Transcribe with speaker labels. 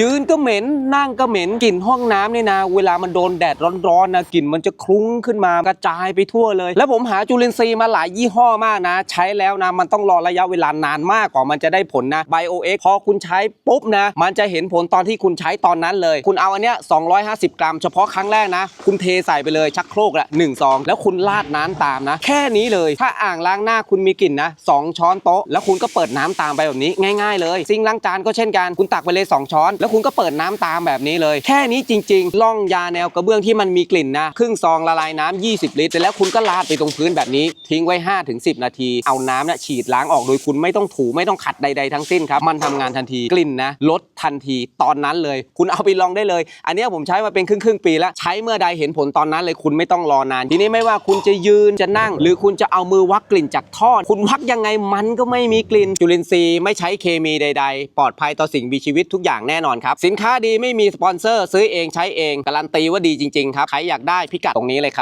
Speaker 1: ยืนก็เหม็นนั่งก็เหม็นกลิ่นห้องน้ำเนี่ยนะ เวลามันโดนแดดร้อนๆนะกลิ่นมันจะคลุ้งขึ้นมากระจายไปทั่วเลย แล้วผมหาจุลินทรีย์มาหลายยี่ห้อมากนะ ใช้แล้วนะมันต้องรอระยะเวลานานมากกว่ามันจะได้ผลนะไบโอเอ็กพอคุณใช้ปุ๊บนะ มันจะเห็นผลตอนที่คุณใช้ตอนนั้นเลย คุณเอาอันเนี้ย250 กรัม เฉพาะครั้งแรกนะ คุณเทใส่ไปเลยชักโครกละหนึ่งซองแล้วคุณราดน้ำตามนะ แค่นี้เลย ถ้าอ่างล้างหน้าคุณมีกลิ่นนะสองช้อนโต๊ะแล้วคุณก็เปิดน้ำตามไปแบบนี้ง่าย ๆ เลยซิงล้างจานก็เช่นกันคุณตักไปเลยสองช้อนแล้วคุณก็เปิดน้ำตามแบบนี้เลย แค่นี้จริง ๆ ล่องยาแนวกระเบื้องที่มันมีกลิ่นนะ ครึ่งซองละลายน้ำ20 ลิตร แล้วคุณก็ราดไปตรงพื้นแบบนี้ ทิ้งไว้ 5-10 นาที เอาน้ำเนี่ยฉีดล้างออกโดยคุณไม่ต้องถูไม่ต้องขัดใด ๆ ทั้งสิ้นครับ มันทำงานทันที กลิ่นนะลดทันทีตอนนั้นเลย คุณเอาไปลองได้เลย อันนี้ผมใช้มาเป็นครึ่งครึ่งๆปีแล้ว ใช้เมื่อใดเห็นผลตอนนั้นเลยคุณไม่ต้องรอนาน ทีนี้ไม่ว่าคุณจะยืนจะนั่ง หรือคุณจะเอามือวักกลิ่นจากท่อคุณวักยังไงมันก็ไม่มีกลิ่นจุลินทรีย์ไม่ใช้เคมีใด ๆ ปลอดภัยต่อสิ่งมีชีวิตทุกอย่างแน่นอนครับ สินค้าดีไม่มีสปอนเซอร์ซื้อเองใช้เอง การันตีว่าดีจริงๆครับ ใครอยากได้พิกัดตรงนี้เลยครับ